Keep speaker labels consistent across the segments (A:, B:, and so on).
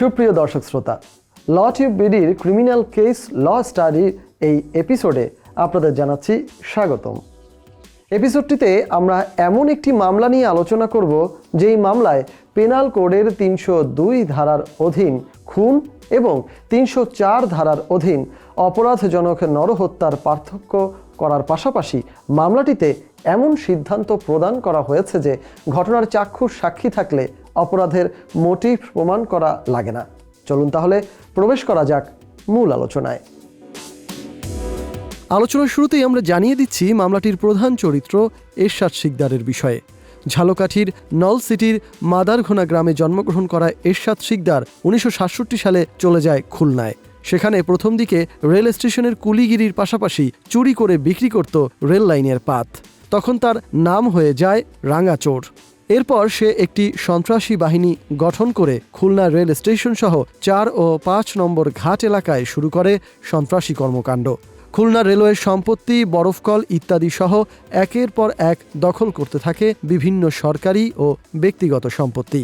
A: সুপ্রিয় দর্শক শ্রোতা, ল টিউব বিডির ক্রিমিনাল কেস ল স্টাডি এই এপিসোডে আপনাদের জানাচ্ছি স্বাগতম। এপিসোডটিতে আমরা এমন একটি মামলা নিয়ে আলোচনা করব, যেই মামলায় পেনাল কোডের তিনশো দুই ধারার অধীন খুন এবং তিনশো চার ধারার অধীন অপরাধজনক নরহত্যার পার্থক্য করার পাশাপাশি মামলাটিতে এমন সিদ্ধান্ত প্রদান করা হয়েছে যে ঘটনার চাক্ষুষ সাক্ষী থাকলে অপরাধের মোটিভ প্রমাণ করা লাগে না। চলুন তাহলে প্রবেশ করা যাক মূল আলোচনায়। আলোচনার শুরুতেই আমরা জানিয়ে দিচ্ছি মামলাটির প্রধান চরিত্র এরশাদ শিকদারের বিষয়ে। ঝালকাঠির নল সিটির মাদারঘোনা গ্রামে জন্মগ্রহণ করা এরশাদ শিকদার উনিশশো সালে চলে যায় খুলনায়। সেখানে প্রথম দিকে রেল স্টেশনের কুলিগিরির পাশাপাশি চুরি করে বিক্রি করত রেল লাইনের পাত। তখন তার নাম হয়ে যায় রাঙাচোর। এরপর সে একটি সন্ত্রাসী বাহিনী গঠন করে খুলনা রেল স্টেশন সহ চার ও পাঁচ নম্বর ঘাট এলাকায় শুরু করে সন্ত্রাসী কর্মকাণ্ড। খুলনা রেলওয়ের সম্পত্তি, বরফকল ইত্যাদি সহ একের পর এক দখল করতে থাকে বিভিন্ন সরকারি ও ব্যক্তিগত সম্পত্তি।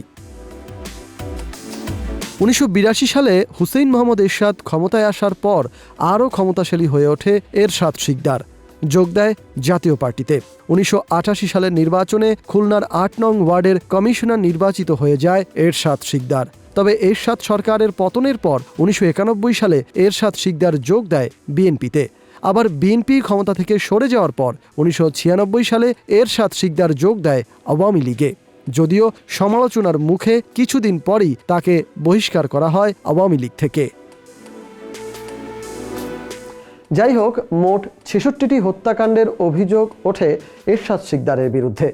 A: উনিশশো বিরাশি সালে হুসেইন মোহাম্মদ এরশাদ ক্ষমতায় আসার পর আরও ক্ষমতাশালী হয়ে ওঠে এরশাদ শিকদার। যোগ দেয় জাতীয় পার্টিতে। উনিশশো আঠাশি সালের নির্বাচনে খুলনার আট নং ওয়ার্ডের কমিশনার নির্বাচিত হয়ে যায় এরশাদ শিকদার। তবে এরশাদ সরকারের পতনের পর উনিশশো একানব্বই সালে এরশাদ শিকদার যোগ দেয় বিএনপিতে। আবার বিএনপি ক্ষমতা থেকে সরে যাওয়ার পর উনিশশো ছিয়ানব্বই সালে এরশাদ শিকদার যোগ দেয় আওয়ামী লীগে। যদিও সমালোচনার মুখে কিছুদিন পরই তাকে বহিষ্কার করা হয় আওয়ামী লীগ থেকে। যাই হোক মোট ছেষট্টিটি হত্যাকাণ্ডের অভিযোগ ওঠে এরশাদ শিকদারের বিরুদ্ধে।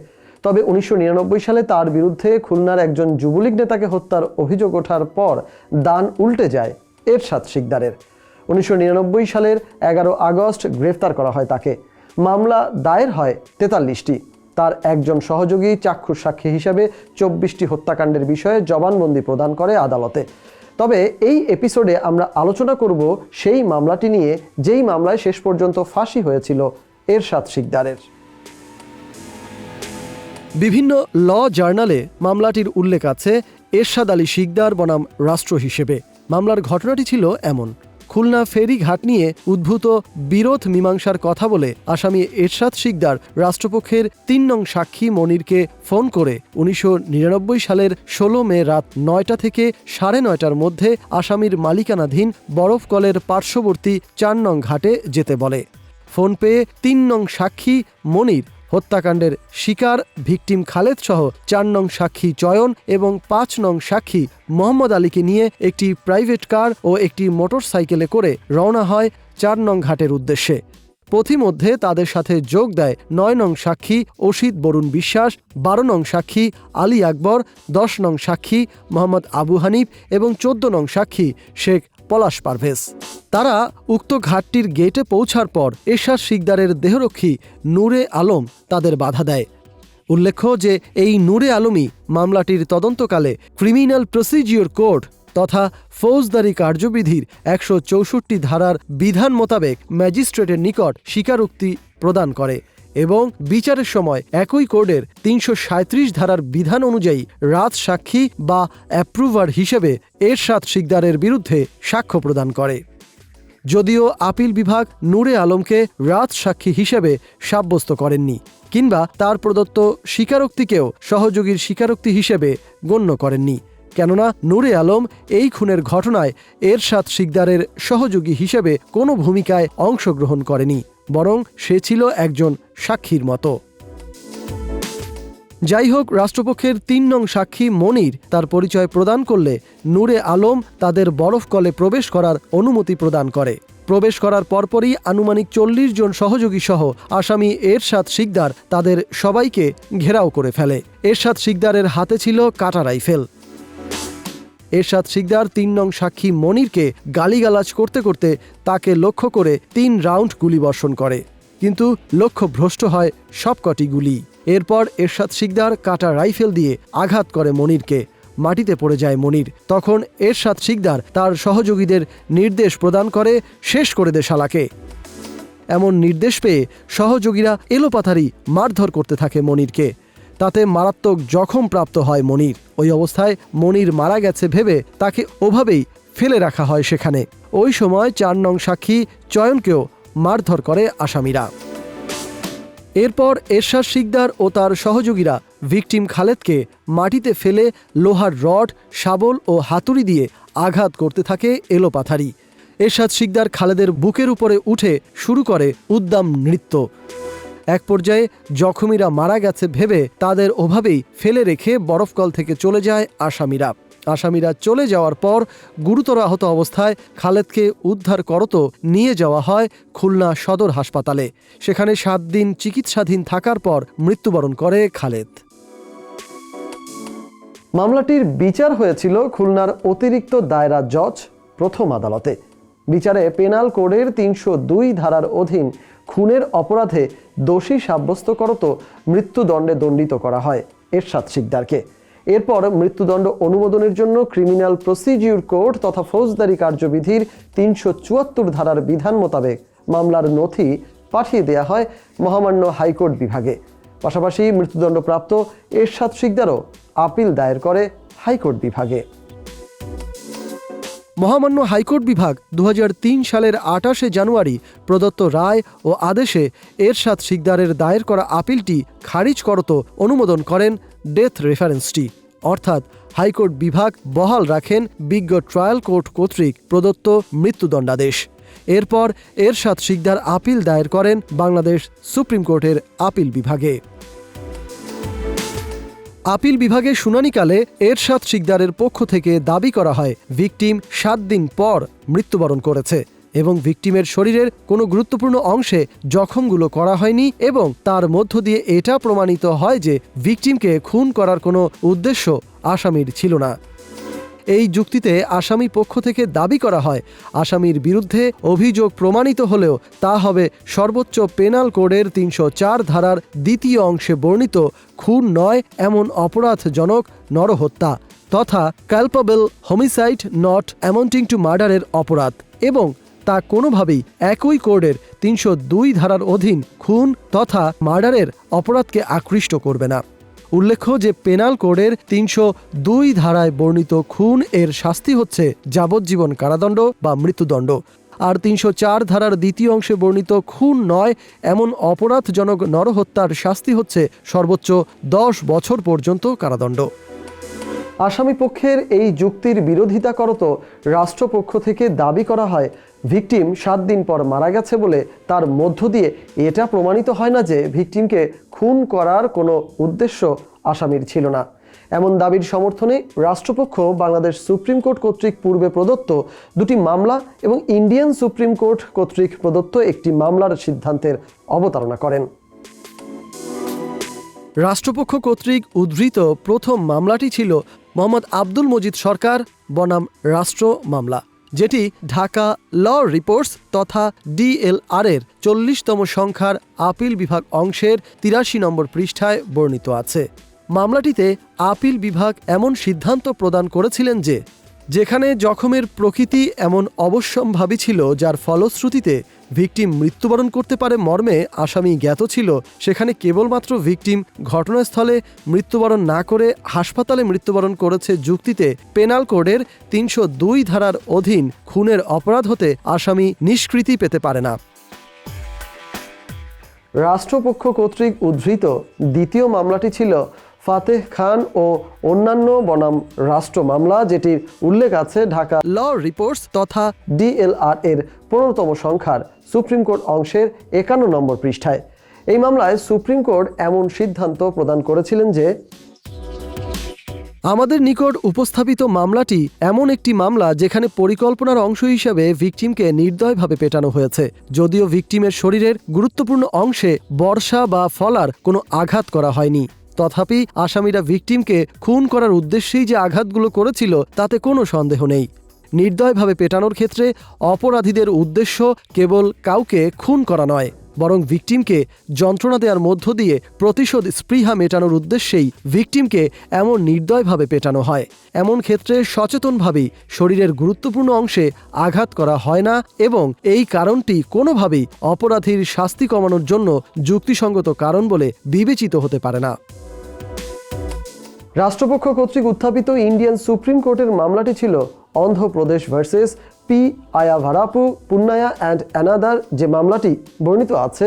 A: তবে উনিশশো নিরানব্বই সালে তার বিরুদ্ধে খুলনার একজন যুবলীগ নেতাকে হত্যার অভিযোগ ওঠার পর দান উল্টে যায় এরশাদ শিকদারের। উনিশশো সালের এগারো আগস্ট গ্রেফতার করা হয় তাকে। মামলা দায়ের হয় তেতাল্লিশটি। তার একজন সহযোগী চাক্ষুষ সাক্ষী হিসাবে চব্বিশটি হত্যাকাণ্ডের বিষয়ে জবানবন্দি প্রদান করে আদালতে। তবে এই এপিসোডে আমরা আলোচনা করব সেই মামলাটি নিয়ে, যেই মামলায় শেষ পর্যন্ত ফাঁসি হয়েছিল এরশাদ শিকদারের। বিভিন্ন ল জার্নালে মামলাটির উল্লেখ আছে, এরশাদ আলী শিকদার বনাম রাষ্ট্র হিসেবে। মামলার ঘটনাটি ছিল এমন খুলনা ফেরি ঘাট নিয়ে উদ্ভূত বিরোধ মীমাংসার কথা বলে আসামি এরশাদ শিকদার রাষ্ট্রপক্ষের তিন নং সাক্ষী মনিরকে ফোন করে উনিশশো নিরানব্বই সালের ষোলো মে রাত নয়টা থেকে সাড়ে নয়টার মধ্যে আসামির মালিকানাধীন বরফকলের পার্শ্ববর্তী চার নং ঘাটে যেতে বলে। ফোন পেয়ে তিন নং সাক্ষী মনির হত্যাকাণ্ডের শিকার ভিকটিম খালেদ সহ চার নং সাক্ষী চয়ন এবং পাঁচ নং সাক্ষী মোহাম্মদ আলীকে নিয়ে একটি প্রাইভেট কার ও একটি মোটর সাইকেলে করে রওনা হয় চার নং ঘাটের উদ্দেশ্যে। পথিমধ্যে তাদের সাথে যোগ দেয় নয় নং সাক্ষী অসিত বরুণ বিশ্বাস, বারো নং সাক্ষী আলী আকবর, দশ নং সাক্ষী মোহাম্মদ আবু হানিফ এবং চোদ্দ নং সাক্ষী শেখ পলাশ পারভেজ। তারা উক্ত ঘাটটির গেটে পৌঁছার পর এশার শিকদারের দেহরক্ষী নূরে আলম তাদের বাধা দেয়। উল্লেখ্য যে এই নূরে আলমই মামলাটির তদন্তকালে ক্রিমিনাল প্রসিজিওর কোড তথা ফৌজদারি কার্যবিধির একশো চৌষট্টি ধারার বিধান মোতাবেক ম্যাজিস্ট্রেটের নিকট স্বীকারোক্তি প্রদান করে। এবং বিচারের সময় একই কোডের তিনশো ধারার বিধান অনুযায়ী রাত সাক্ষী বা অ্যাপ্রুভার হিসেবে এরশাদ শিকদারের বিরুদ্ধে সাক্ষ্য প্রদান করে। যদিও আপিল বিভাগ নূরে আলমকে রাত সাক্ষী হিসেবে সাব্যস্ত করেননি, কিংবা তার প্রদত্ত স্বীকারোক্তিকেও সহযোগীর স্বীকারোক্তি হিসেবে গণ্য করেননি, কেননা নূরে আলম এই খুনের ঘটনায় এরশাদ শিকদারের সহযোগী হিসেবে কোনো ভূমিকায় অংশগ্রহণ করেনি। বরং সে ছিল একজন সাক্ষীর মতো। যাই হোক, রাষ্ট্রপক্ষের তিন নং সাক্ষী মনির তার পরিচয় প্রদান করলে নূরে আলম তাদের বরফ কলে প্রবেশ করার অনুমতি প্রদান করে। প্রবেশ করার পরপরই আনুমানিক চল্লিশ জন সহযোগী সহ আসামি এরশাদ শিকদার তাদের সবাইকে ঘেরাও করে ফেলে। এরশাদ শিকদারের হাতে ছিল কাটা রাইফেল। এরশাদ শিকদার তিন নং সাক্ষী মনিরকে গালিগালাজ করতে করতে তাকে লক্ষ্য করে তিন রাউন্ড গুলি বর্ষণ করে। কিন্তু লক্ষ্য ভ্রষ্ট হয় সবকটি গুলি। এরপর এরশাদ শিকদার কাটা রাইফেল দিয়ে আঘাত করে মনিরকে। মাটিতে পড়ে যায় মনির। তখন এরশাদ শিকদার তার সহযোগীদের নির্দেশ প্রদান করে শেষ করে দে শালাকে। এমন নির্দেশ পেয়ে সহযোগীরা এলোপাথারি মারধর করতে থাকে মনিরকে। তাতে মারাত্মক জখম প্রাপ্ত হয় মনির। ওই অবস্থায় মনির মারা গেছে ভেবে তাকে ওভাবেই ফেলে রাখা হয় সেখানে। ওই সময় চার নং সাক্ষী চয়নকেও মারধর করে আসামিরা। এরপর এরশাদ শিকদার ও তার সহযোগীরা ভিকটিম খালেদকে মাটিতে ফেলে লোহার রড, শাবল ও হাতুড়ি দিয়ে আঘাত করতে থাকে এলোপাথারি। এরশাদ শিকদার খালেদের বুকের উপরে উঠে শুরু করে উদ্দাম নৃত্য। এক পর্যায়ে জখমীরা মারা গেছে ভেবে তাদের ওভাবেই ফেলে রেখে বরফকল থেকে চলে যায় আসামিরা। আসামিরা চলে যাওয়ার পর গুরুতর আহত অবস্থায় খালেদকে উদ্ধার করত নিয়ে যাওয়া হয় খুলনা সদর হাসপাতালে। সেখানে সাত দিন চিকিৎসাধীন থাকার পর মৃত্যুবরণ করে খালেদ। মামলাটির বিচার হয়েছিল খুলনার অতিরিক্ত দায়রা জজ প্রথম আদালতে। বিচারে পেনাল কোডের তিনশো দুই ধারার অধীন খুনের অপরাধে দোষী সাব্যস্ত করত মৃত্যুদণ্ডে দণ্ডিত করা হয় এরশাদ শিকদারকে। এরপর মৃত্যুদণ্ড অনুমোদনের জন্য ক্রিমিনাল প্রসিডিউর কোড তথা ফৌজদারি কার্যবিধির তিনশো চুয়াত্তর ধারার বিধান মোতাবেক মামলার নথি পাঠিয়ে দেয়া হয় মহামান্য হাইকোর্ট বিভাগে। পাশাপাশি মৃত্যুদণ্ডপ্রাপ্ত এরশাদ শিকদারও আপিল দায়ের করে হাইকোর্ট বিভাগে। মহামান্য হাইকোর্ট বিভাগ দু হাজার তিন সালের আটাশে জানুয়ারি প্রদত্ত রায় ও আদেশে এরশাদ শিকদারের দায়ের করা আপিলটি খারিজ করত অনুমোদন করেন ডেথ রেফারেন্সটি। অর্থাৎ হাইকোর্ট বিভাগ বহাল রাখেন বিজ্ঞ ট্রায়াল কোর্ট কর্তৃক প্রদত্ত মৃত্যুদণ্ডাদেশ। এরপর এরশাদ শিকদার আপিল দায়ের করেন বাংলাদেশ সুপ্রিম কোর্টের আপিল বিভাগে। আপিল বিভাগে শুনানিকালে এরশাদ শিকদারের পক্ষ থেকে দাবি করা হয়, ভিকটিম সাত দিন পর মৃত্যুবরণ করেছে এবং ভিকটিমের শরীরের কোনো গুরুত্বপূর্ণ অংশে জখমগুলো করা হয়নি এবং তার মধ্য দিয়ে এটা প্রমাণিত হয় যে ভিকটিমকে খুন করার কোনো উদ্দেশ্য আসামির ছিল না। এই যুক্তিতে আসামি পক্ষ থেকে দাবি করা হয়। আসামির বিরুদ্ধে অভিযোগ প্রমাণিত হলেও তা হবে সর্বোচ্চ পেনাল কোডের তিনশো চার ধারার দ্বিতীয় অংশে বর্ণিত, খুন নয়, এমন অপরাধজনক নরহত্যা, তথা culpable homicide not amounting to মার্ডারের অপরাধ, এবং তা কোনোভাবেই একই কোডের তিনশো দুই ধারার অধীন খুন তথা মার্ডারের অপরাধকে আকৃষ্ট করবে না। উল্লেখ্য যে পেনাল কোডের তিনশো দুই ধারায় বর্ণিত খুন এর শাস্তি হচ্ছে যাবজ্জীবন কারাদণ্ড বা মৃত্যুদণ্ড। আর তিনশো চার ধারার দ্বিতীয় অংশে বর্ণিত খুন নয়, এমন অপরাধজনক নরহত্যার শাস্তি হচ্ছে সর্বোচ্চ দশ বছর পর্যন্ত কারাদণ্ড। আসামি পক্ষের এই যুক্তির বিরোধিতা করত রাষ্ট্রপক্ষ থেকে দাবি করা হয় ভিকটিম সাত দিন পর মারা গেছে বলে তার মধ্য দিয়ে এটা প্রমাণিত হয় না যে ভিকটিমকে খুন করার কোনো উদ্দেশ্য আসামির ছিল না। এমন দাবির সমর্থনে রাষ্ট্রপক্ষ বাংলাদেশ সুপ্রিম কোর্ট কর্তৃক পূর্বে প্রদত্ত দুটি মামলা এবং ইন্ডিয়ান সুপ্রিম কোর্ট কর্তৃক প্রদত্ত একটি মামলার সিদ্ধান্তের অবতারণা করেন। রাষ্ট্রপক্ষ কর্তৃক উদ্ধৃত প্রথম মামলাটি ছিল মোহাম্মদ আব্দুল মজিদ সরকার, বনাম রাষ্ট্র মামলা। যেটি ঢাকা ল রিপোর্টস তথা ডিএলআর এর চল্লিশতম সংখ্যার আপিল বিভাগ অংশের তিরাশি নম্বর পৃষ্ঠায় বর্ণিত আছে। মামলাটিতে আপিল বিভাগ এমন সিদ্ধান্ত প্রদান করেছিলেন যে, যেখানে জখমের প্রকৃতি এমন অবশ্যম্ভাবী ছিল যার ফলশ্রুতিতে ভিকটিম মৃত্যুবরণ করতে পারে মর্মে আসামি জ্ঞাত ছিল, সেখানে কেবলমাত্র ভিকটিম ঘটনাস্থলে মৃত্যুবরণ না করে হাসপাতালে মৃত্যুবরণ করেছে যুক্তিতে পেনাল কোডের তিনশো দুই ধারার অধীন খুনের অপরাধ হতে আসামি নিষ্কৃতি পেতে পারে না। রাষ্ট্রপক্ষ কর্তৃক উদ্ধৃত দ্বিতীয় মামলাটি ছিল ফাতেহ খান ও অন্যান্য বনাম রাষ্ট্র মামলা, যেটির উল্লেখ আছে ঢাকা ল রিপোর্টস তথা ডিএলআর এর পনেরোতম সংখ্যার। সুপ্রিম কোর্ট অংশের একান্ন নম্বর পৃষ্ঠায়। এই মামলায় সুপ্রিম কোর্ট এমন সিদ্ধান্ত প্রদান করেছিলেন যে, আমাদের নিকট উপস্থাপিত মামলাটি এমন একটি মামলা যেখানে পরিকল্পনার অংশ হিসেবে ভিকটিমকে নির্দয়ভাবে পেটানো হয়েছে। যদিও ভিকটিমের শরীরের গুরুত্বপূর্ণ অংশে বর্ষা বা ফলার কোনো আঘাত করা হয়নি। তথাপি আসামিরা ভিকটিমকে খুন করার উদ্দেশ্যেই যে আঘাতগুলো করেছিল, তাতে কোনো সন্দেহ নেই। নির্দয়ভাবে পেটানোর ক্ষেত্রে অপরাধীদের উদ্দেশ্য কেবল কাউকে খুন করা নয়, বরং ভিকটিমকে যন্ত্রণা দেওয়ার মধ্য দিয়ে প্রতিশোধ স্পৃহা মেটানোর উদ্দেশ্যেই ভিকটিমকে এমন নির্দয়ভাবে পেটানো হয়। এমন ক্ষেত্রে সচেতনভাবেই শরীরের গুরুত্বপূর্ণ অংশে আঘাত করা হয় না এবং এই কারণটি কোনোভাবেই অপরাধীর শাস্তি কমানোর জন্য যুক্তিসঙ্গত কারণ বলে বিবেচিত হতে পারে না। রাষ্ট্রপক্ষ কর্তৃক উত্থাপিত ইন্ডিয়ান সুপ্রিম কোর্টের মামলাটি ছিল Andhra Pradesh versus P Ayyavarapu Punnaiah and another যে মামলাটি বর্ণিত আছে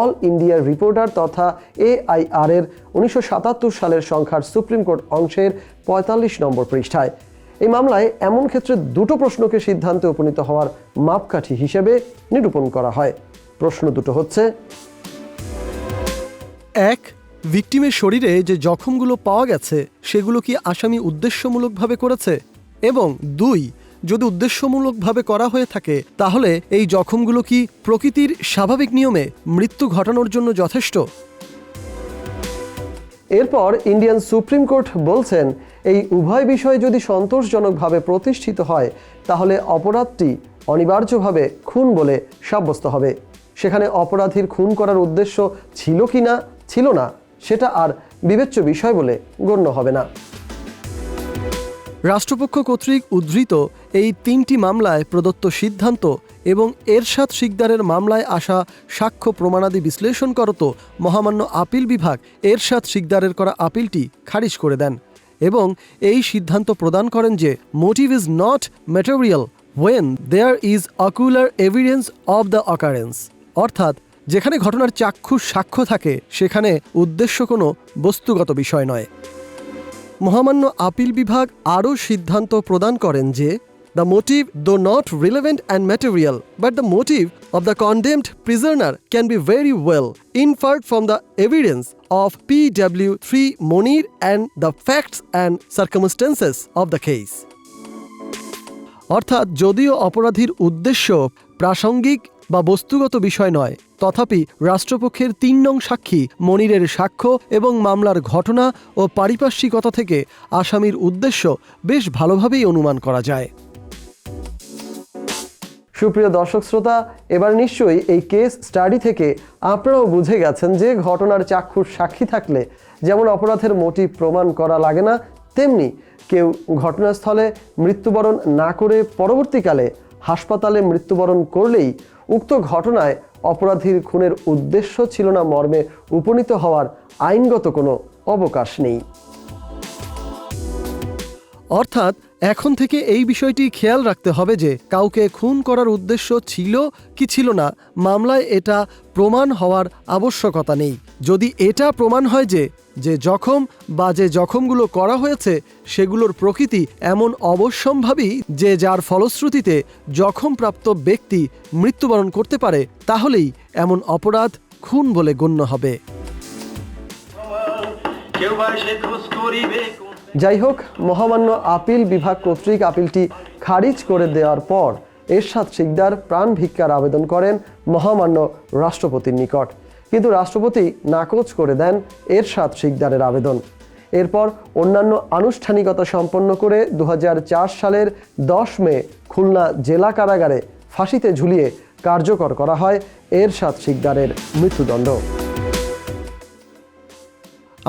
A: অল ইন্ডিয়ার রিপোর্টার তথা এআইআর এর উনিশশো সালের সংখ্যার সুপ্রিম কোর্ট অংশের পঁয়তাল্লিশ নম্বর পৃষ্ঠায়। এই মামলায় এমন ক্ষেত্রে দুটো প্রশ্নকে সিদ্ধান্তে উপনীত হওয়ার মাপকাঠি হিসেবে নিরূপণ করা হয়। প্রশ্ন দুটো হচ্ছে, এক ভিকটিমের শরীরে যে জখমগুলো পাওয়া গেছে, সেগুলো কি আসামি উদ্দেশ্যমূলকভাবে করেছে? এবং দুই, যদি উদ্দেশ্যমূলকভাবে করা হয়ে থাকে, তাহলে এই জখমগুলো কি প্রকৃতির স্বাভাবিক নিয়মে মৃত্যু ঘটানোর জন্য যথেষ্ট? এরপর ইন্ডিয়ান সুপ্রিম কোর্ট বলছেন, এই উভয় বিষয় যদি সন্তোষজনকভাবে প্রতিষ্ঠিত হয়, তাহলে অপরাধটি অনিবার্যভাবে খুন বলে সাব্যস্ত হবে। সেখানে অপরাধীর খুন করার উদ্দেশ্য ছিল কি না, ছিল না, সেটা আর বিবেচ্য বিষয় বলে গণ্য হবে না। রাষ্ট্রপক্ষ কর্তৃক উদ্ধৃত এই তিনটি মামলায় প্রদত্ত সিদ্ধান্ত এবং এরশাদ শিকদারের মামলায় আসা সাক্ষ্য প্রমাণাদি বিশ্লেষণ করত মহামান্য আপিল বিভাগ এরশাদ শিকদারের করা আপিলটি খারিজ করে দেন এবং এই সিদ্ধান্ত প্রদান করেন যে motive is not material when there is ocular evidence of the occurrence অর্থাৎ যেখানে ঘটনার চাক্ষুষ সাক্ষ্য থাকে, সেখানে উদ্দেশ্য কোনো বস্তুগত বিষয় নয়। মহামান্য আপিল বিভাগ আরও সিদ্ধান্ত প্রদান করেন যে, the motive though not relevant and material but the motive of the condemned prisoner can be very well inferred from the evidence of P W three Monir and the facts and circumstances of the case অর্থাৎ যদিও অপরাধীর উদ্দেশ্য প্রাসঙ্গিক বা বস্তুগত বিষয় নয়, তথাপি রাষ্ট্রপক্ষের তিন নং সাক্ষী মনিরের সাক্ষ্য এবং মামলার ঘটনা ও পারিপার্শ্বিকতা থেকে আসামির উদ্দেশ্য বেশ ভালোভাবেই অনুমান করা যায়। সুপ্রিয় দর্শক শ্রোতা, এবার নিশ্চয়ই এই কেস স্টাডি থেকে আপনারাও বুঝে গেছেন যে ঘটনার চাক্ষুষ সাক্ষী থাকলে যেমন অপরাধের মোটিভ প্রমাণ করা লাগে না, তেমনি কেউ ঘটনাস্থলে মৃত্যুবরণ না করে পরবর্তীকালে হাসপাতালে মৃত্যুবরণ করলেই উক্ত ঘটনায় অপরাধীর খুনের উদ্দেশ্য ছিল না মর্মে উপনীত হওয়ার আইনগত কোনো অবকাশ নেই। অর্থাৎ এখন থেকে এই বিষয়টি খেয়াল রাখতে হবে যে কাউকে খুন করার উদ্দেশ্য ছিল কি ছিল না। মামলায় এটা প্রমাণ হওয়ার আবশ্যকতা নেই। যদি এটা প্রমাণ হয় যে যে জখম বা যে জখমগুলো করা হয়েছে, সেগুলোর প্রকৃতি এমন অবশ্যম্ভাবী যে যার ফলশ্রুতিতে জখমপ্রাপ্ত ব্যক্তি মৃত্যুবরণ করতে পারে, তাহলেই এমন অপরাধ খুন বলে গণ্য হবে। যাই হোক মহামান্য আপিল বিভাগ কর্তৃক আপিলটি খারিজ করে দেওয়ার পর এরশাদ শিকদার প্রাণ ভিক্ষার আবেদন করেন মহামান্য রাষ্ট্রপতির নিকট। কিন্তু রাষ্ট্রপতি নাকচ করে দেন এরশাদ শিকদারের আবেদন। এরপর অন্যান্য আনুষ্ঠানিকতা সম্পন্ন করে দু হাজার চার সালের দশ মে খুলনা জেলা কারাগারে ফাঁসিতে ঝুলিয়ে কার্যকর করা হয় এরশাদ শিকদারের মৃত্যুদণ্ড।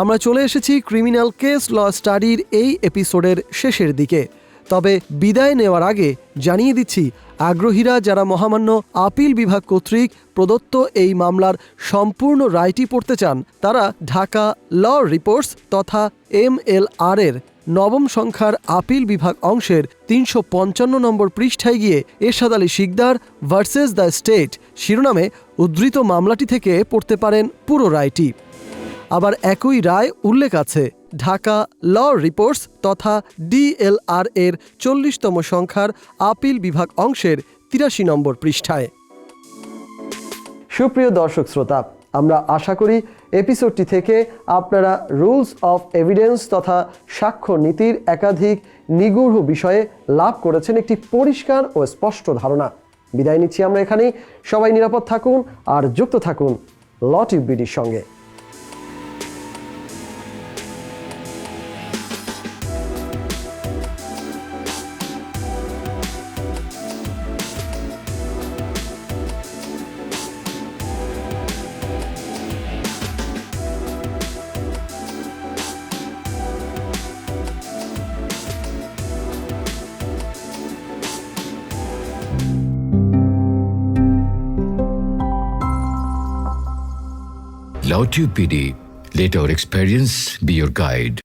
A: আমরা চলে এসেছি ক্রিমিনাল কেস ল স্টাডির এই এপিসোডের শেষের দিকে। তবে বিদায় নেওয়ার আগে জানিয়ে দিচ্ছি, আগ্রহীরা যারা মহামান্য আপিল বিভাগ কর্তৃক প্রদত্ত এই মামলার সম্পূর্ণ রায়টি পড়তে চান, তারা ঢাকা ল রিপোর্টস তথা এম এল আর এর নবম সংখ্যার আপিল বিভাগ অংশের তিনশো পঞ্চান্ন নম্বর পৃষ্ঠায় গিয়ে Ershad Ali Sikdar versus the state শিরোনামে উদ্ধৃত মামলাটি থেকে পড়তে পারেন পুরো রায়টি। আবার একই রায় উল্লেখ আছে। ঢাকা ল রিপোর্টস তথা ডিএলআর এর চল্লিশতম সংখ্যার আপিল বিভাগ অংশের তিরাশি নম্বর পৃষ্ঠায়। সুপ্রিয় দর্শক শ্রোতা, আমরা আশা করি এপিসোডটি থেকে আপনারা রুলস অফ এভিডেন্স তথা সাক্ষ্য নীতির একাধিক নিগূঢ় বিষয়ে লাভ করেছেন একটি পরিষ্কার ও স্পষ্ট ধারণা। বিদায় নিচ্ছি আমরা এখানেই। সবাই নিরাপদ থাকুন আর যুক্ত থাকুন ল টিউবিডির সঙ্গে।
B: Lautube PD. Let our experience be your guide.